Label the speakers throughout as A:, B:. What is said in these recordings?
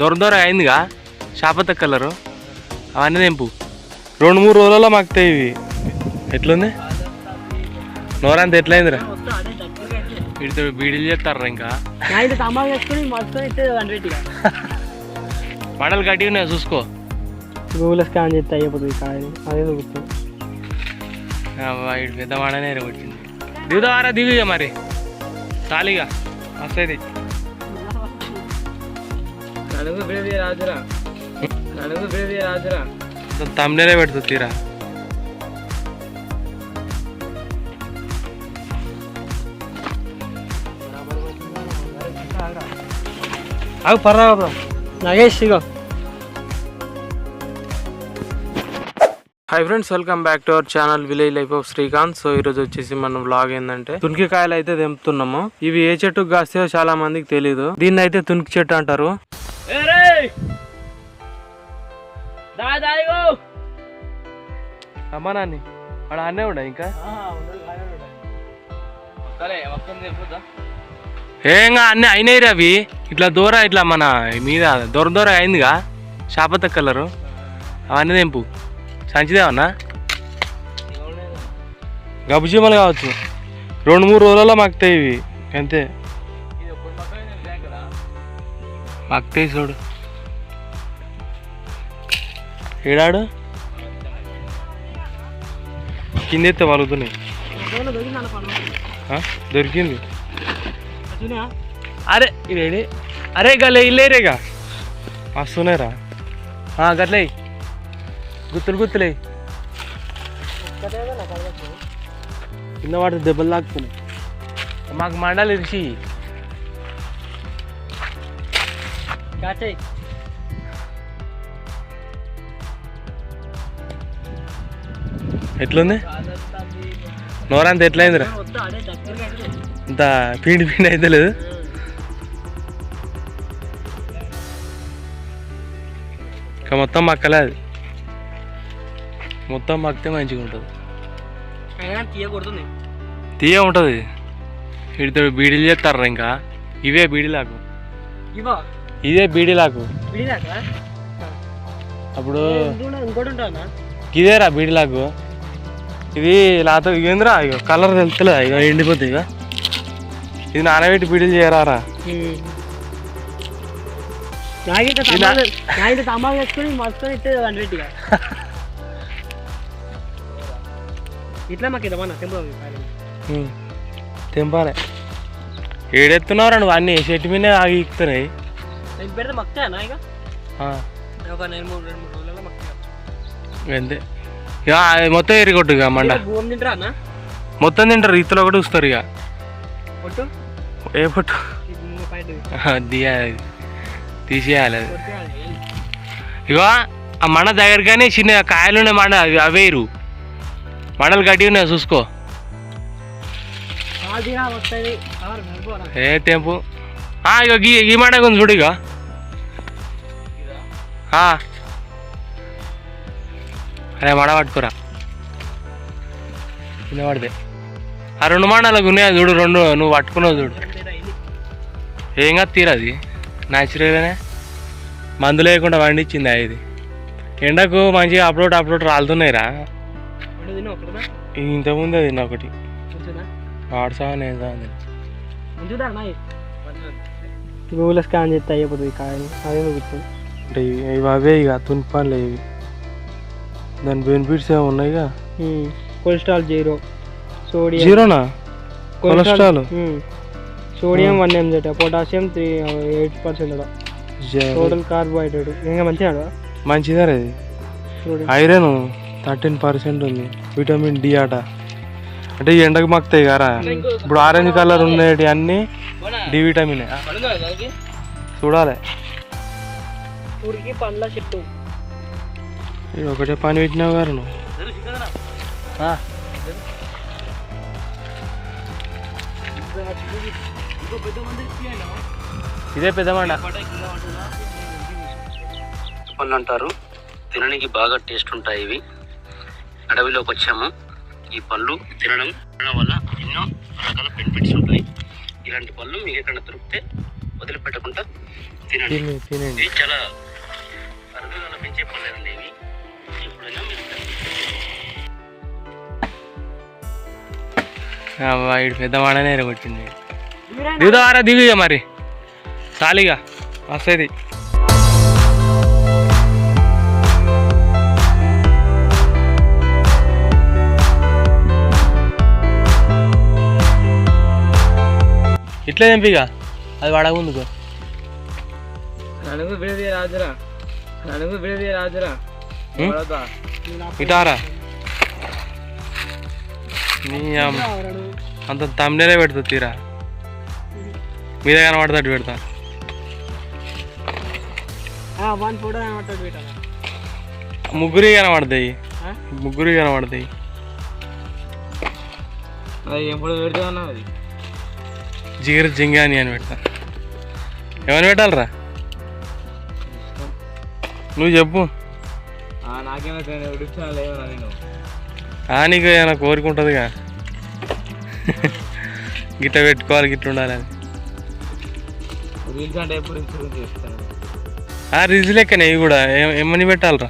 A: దొర దొర అయిందిగా. శాపత కలరు. అవన్నీ తెంపు. రెండు మూడు రోజులలో మాకుతాయి ఇవి. ఎట్లుంది? నోరంత ఎట్లయిందిరా? వీడితో బీడీలు చేస్తారా ఇంకా?
B: అయితే అయితే
A: మండలు గట్టిగా ఉన్నాయి చూసుకో.
B: గూగుల్ స్కాన్ చేస్తే అయిపోతుంది కాయ అదే చూపుతుంది
A: పెద్ద మండనే వచ్చింది దిగుదావారా దిగుగా మరి. ఖాళీగా వస్తుంది
B: నడుగు ఇగో
A: hi friends welcome back to our channel village life of Srikanth so ఈరోజు వచ్చేసి మనం వ్లాగ్ ఏంటంటే తునికికాయలు అయితే తెంపుతున్నాము. ఇవి ఏ చెట్టుకు కాస్తాయో చాలా మందికి తెలియదు దీన్ని అయితే తునికి చెట్టు అంటారు. అమ్మా నాన్ని వాడు అన్నే ఉండ ఇంకా? ఏంగా అన్నీ అయినాయి అవి. ఇట్లా దూర ఇట్లా మన మీద దూర దూర అయిందిగా. శాపత కలరు అవన్నీ తెంపు. సంచిదేవన్నా గబుజీమలు కావచ్చు. రెండు మూడు రోజులలో మక్కుతాయి ఇవి. అంతే. చూడు ఏడాడు? కిందెత్తే వలుగుతున్నాయి? దొరికింది అరే ఇదేడి అరే గలే ఇల్లేరేగా వస్తున్నాయిరా గట్లే గుత్తులు గుత్తులే కింద వాటి దెబ్బలు లాక్కున్నాయి మాకు మండలు ఇరిచి
B: కాచే
A: ఎట్లుంది? నోరంత ఎట్లయిందిరా? అంత పీడి పీడి అయితే లేదు. ఇంకా మొత్తం మక్కలే అది. మొత్తం మక్కితే మంచిగా ఉంటుంది.
B: తీయ
A: ఉంటుంది. వీటితో బీడీలు చేస్తారా ఇంకా? ఇవే బీడీలాకు.
B: ఇవో?
A: ఇదే బీడీలాకు అప్పుడు ఇదేరా బీడీలాకు ఇది లాతో ఏందిరా? ఇక కలర్ తెలుస్తలే ఇక ఎండిపోతుంది ఇక ఇది నానబెట్టి బీడీలు చేయరారా?
B: ఇట్లా మాకు
A: ఉమ్. తెంపాలే. ఏడెత్తున్నారా నువ్వు అన్నీ? చెట్టు మీద ఆగి ఎక్కుతున్నాయి
B: నేను పెడితే మక్కా ఇక ఒక నేను మూడు రెండు మూడు రోజులలో మక్కా
A: అంతే ఇక అది మొత్తం ఎరిగొట్టు ఇక మండ.
B: భూమి తింటారా అన్న?
A: మొత్తం తింటారు ఇతలో కూడా చూస్తారు ఇక.
B: పొట్టు
A: ఏ పట్టు
B: ఇది
A: తీయాలి తీసేయాలి అది. ఇగో ఆ మండ దగ్గరగానే చిన్న కాయలు ఉన్నాయి మండ అవి అవేరు మండలు గట్టి ఉన్నాయి చూసుకో.
B: వస్తుంది.
A: ఏ ఆ, ఇగో గీ ఈ మండ ఉంది చూడు ఇక. అరే మడ పట్టుకురా. కింద పడితే. ఆ రెండు మండలకు ఉన్నాయి చూడు రెండు. నువ్వు పట్టుకున్నావు చూడు? ఏం కాదు తీరది న్యాచురల్గానే మందు లేకుండా పండించింది ఇది ఎండకు మంచిగా అప్లోడ్ అప్లోడ్ రాలుతున్నాయిరా ఇంతకుముందు అది తిన్న ఒకటి.
B: నాయ్ గూగుల్ స్కాన్ చేస్తే అయిపోతుంది కాయలు. అదే చూపుతుంది
A: అంటే ఇవి అవే ఇక తునిపాన్లే ఇవి. దాని బెనిఫిట్స్ ఏమి ఉన్నాయిగా
B: కొలెస్ట్రాల్ జీరో సోడియం.
A: జీరోనా? Cholesterol
B: sodium one ఎంజెట్ potassium three eight percent total carbohydrate. ఇంకా మంచిగా
A: మంచిదా ఇది ఐరన్ థర్టీన్ పర్సెంట్ ఉంది. విటమిన్ డి అట. అంటే ఈ ఎండకు మక్కుతాయి కదా ఇప్పుడు ఆరెంజ్ కలర్ ఉండేటి అన్నీ డి విటమిన్. చూడాలి.
B: ఊరికి పండ్ల చెట్టు
A: ఒకటే పని పెట్టినావు గారు నువ్వు. ఇదే పెద్దమండ
C: పళ్ళు అంటారు తినడానికి బాగా టేస్ట్ ఉంటాయి ఇవి. అడవిలోకి వచ్చాము. ఈ పళ్ళు తినడం తినడం వల్ల ఎన్నో రకాల బెనిఫిట్స్ ఉంటాయి. ఇలాంటి పళ్ళు మీకు ఎక్కడ దొరికితే వదిలిపెట్టకుండా తినండి.
A: తిని తినండి.
C: ఇది చాలా పెంచే పళ్ళేనండి ఇవి. ఎప్పుడైనా మీరు
A: వీడు పెద్ద వాడనే ఎరగొచ్చింది దిగుదారా దిగు ఇక మరి. చాలిగా వస్తుంది. ఇట్లా తెంపిగా అది వాడక ముందుకో.
B: రాజురా. నలుగు బిడది రాజురా?
A: ఇటారా నీ. అంత తమ్నేలే పెడతా తీరా మీరే కనబడతాడు పెడతా ముగ్గురి కనబడతాయి ముగ్గురి కనబడతాయి
B: అది ఎప్పుడు పెడితే
A: జిగర్ జింగాని అని పెడతా ఏమని పెట్టాలరా నువ్వు చెప్పు. నీకు ఏమైనా కోరిక ఉంటుందిగా? గిట్ట పెట్టుకోవాలి గిట్ల ఉండాలి అని
B: రీల్స్ అంటే ఎప్పుడు రీల్స్
A: లెక్కనే ఇవి కూడా. ఏమని పెట్టాలరా.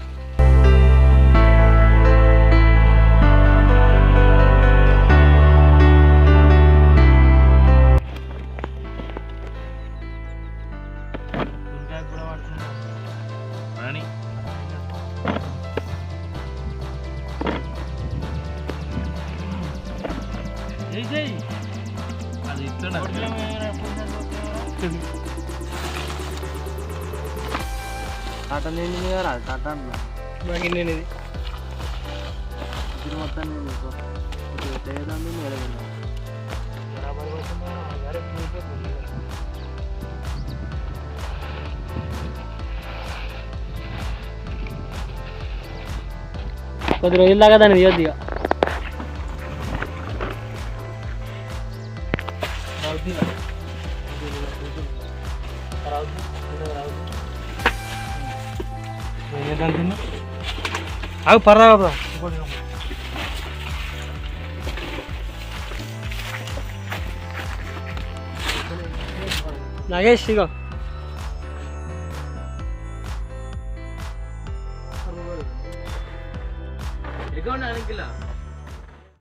B: టాటా నేను కదా టాటా నాకు నేను ఇది. ఇది మొత్తం నేను చేయదాన్ని కొద్ది రోజుల దాకా దాన్ని తీయొద్దు ఇక.
A: అవి పర్రా బాబా
B: నాగేష్ ఇగో
A: ఎక్కడ